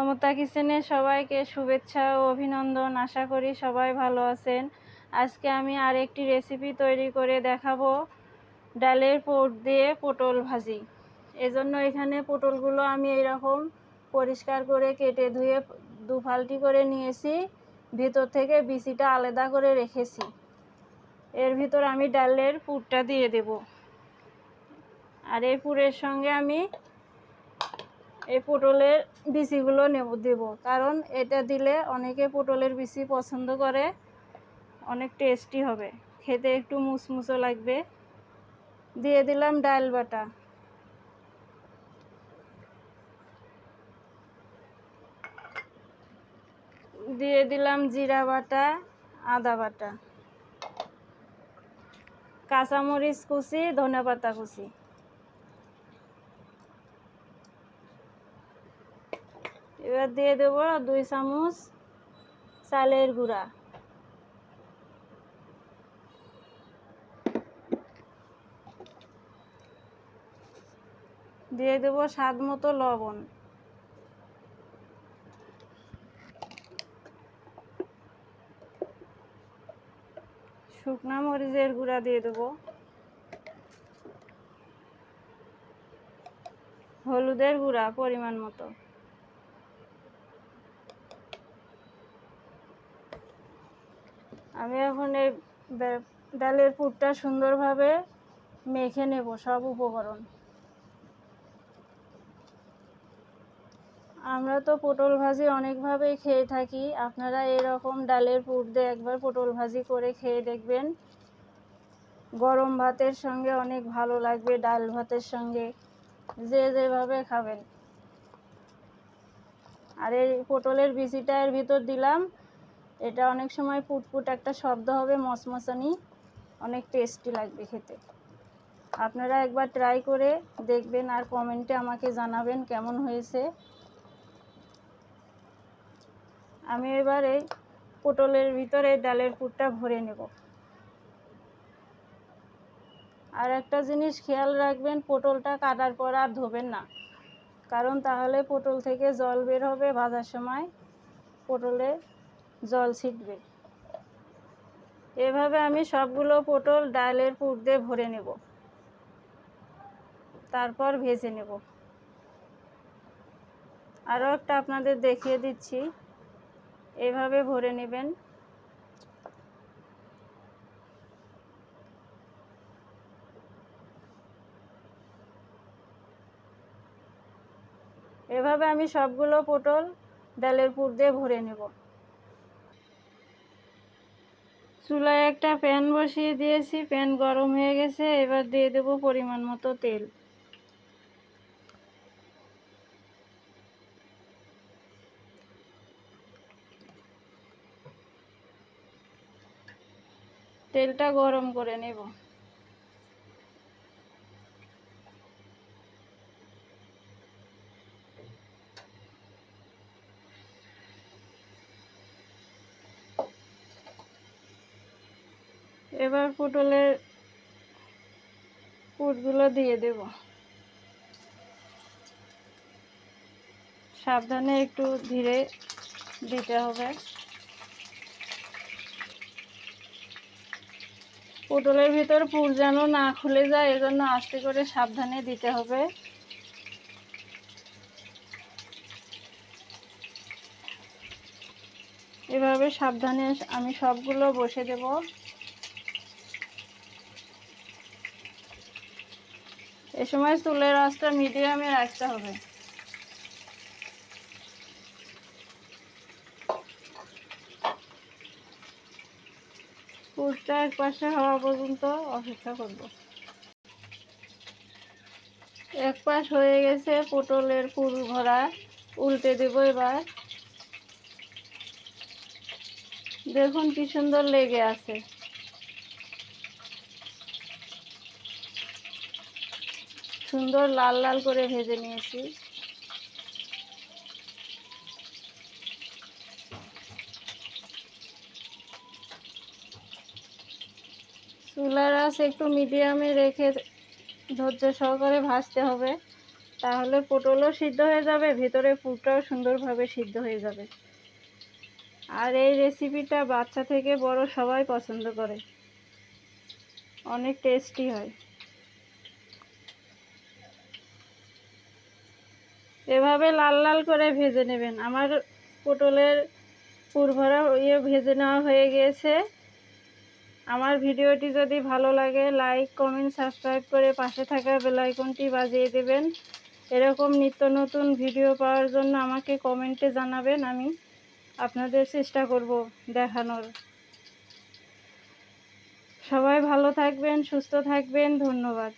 মমতা কিচেনে সবাইকে শুভেচ্ছা ও অভিনন্দন। আশা করি সবাই ভালো আছেন। আজকে আমি আর একটি রেসিপি তৈরি করে দেখাবো। ডালের পোট দিয়ে পটল ভাজি। এজন্য এখানে পটলগুলো আমি এইরকম পরিষ্কার করে কেটে ধুয়ে দু ফালটি করে নিয়েছি। ভিতর থেকে বিচিটা আলাদা করে রেখেছি। এর ভিতর আমি ডালের পুরটা দিয়ে দেব। আর এই পুরের সঙ্গে আমি এই পটলের বিচিগুলো নেব, দেব। কারণ এটা দিলে অনেকে পটলের বিচি পছন্দ করে, অনেক টেস্টি হবে। খেতে একটু মুসমুসো লাগবে। দিয়ে দিলাম ডাল বাটা। দিয়ে দিলাম জিরা বাটা, আদা বাটা। কাঁচামরিচ কুচি ধনে পাতা কুচি। এবার দিয়ে দেব দুই চামচ চালের গুঁড়া। দিয়ে দেব স্বাদ মতো লবণ। শুকনা মরিচের গুঁড়া দিয়ে দেবো। হলুদের গুঁড়া পরিমাণ মতো। আমি এখন এই ডালের পুরটা সুন্দরভাবে মেখে নেব, সব উপকরণ। আমরা তো পটল ভাজি অনেকভাবেই খেয়ে থাকি। আপনারা এরকম ডালের পুর দিয়ে একবার পটল ভাজি করে খেয়ে দেখবেন। গরম ভাতের সঙ্গে অনেক ভালো লাগবে, ডাল ভাতের সঙ্গে। যে যেভাবে খাবেন। আর এই পটলের বিচিটা এর ভিতর দিলাম। এটা অনেক সময় পুটপুট একটা শব্দ হবে মশমশানি অনেক টেস্টি লাগবে খেতে। আপনারা একবার ট্রাই করে দেখবেন আর কমেন্টে আমাকে জানাবেন কেমন হয়েছে। আমি এবার এই পটলের ভিতরে ডালের পুরটা ভরে নেব। আর একটা জিনিস খেয়াল রাখবেন, পটলটা কাটার পর আর ধোবেন না। কারণ তাহলে পটল থেকে জল বের হবে ভাজার সময়, পটলে জল ছিটবে। এভাবে আমি সবগুলো পটল ডালের পুর দিয়ে ভরে নেব। তারপর ভেজে নেব। আরও একটা আপনাদের দেখিয়ে দিচ্ছি। এভাবে ভরে নেবেন। এভাবে আমি সবগুলো পটল ডালের পুর দিয়ে ভরে নেব। চুলায় একটা প্যান বসিয়ে দিয়েছি, প্যান গরম হয়ে গেছে, এবার দিয়ে দেব পরিমাণ মতো তেল। তেলটা গরম করে নেব। এবার পটলের পুরগুলো দিয়ে দেব। সাবধানে একটু ধীরে দিতে হবে। পটলের ভিতর পুর যেন না খুলে যায়, এজন্য আস্তে করে সাবধানে দিতে হবে। এভাবে সাবধানে আমি সবগুলো বসে দেব। এ সময় চুলের আঁচটা মিডিয়ামে রাখতে হবে। পুরটা এক পাশে হওয়া পর্যন্ত অপেক্ষা করব। এক পাশ হয়ে গেছে পটলের পুর ভরা, উল্টে দেব এবার। দেখুন কি সুন্দর লেগে আছে। সুন্দর লাল লাল করে ভেজে নিয়েছি। চুলার আঁচ একটু মিডিয়ামে রেখে ধৈর্য সহকারে ভাজতে হবে। তাহলে পটলও সিদ্ধ হয়ে যাবে, ভেতরে পুরটাও সুন্দরভাবে সিদ্ধ হয়ে যাবে। আর এই রেসিপিটা বাচ্চা থেকে বড় সবাই পছন্দ করে। অনেক টেস্টি হয়। এভাবে লাল লাল করে ভেজে নেবেন। আমার পটলের পুরভরা ইয়ে ভেজে নেওয়া হয়ে গিয়েছে। আমার ভিডিওটি যদি ভালো লাগে লাইক কমেন্ট সাবস্ক্রাইব করে পাশে থাকা বেলাইকনটি বাজিয়ে দেবেন। এরকম নিত্য নতুন ভিডিও পাওয়ার জন্য আমাকে কমেন্টে জানাবেন। আমি আপনাদের চেষ্টা করব দেখানোর। সবাই ভালো থাকবেন, সুস্থ থাকবেন। ধন্যবাদ।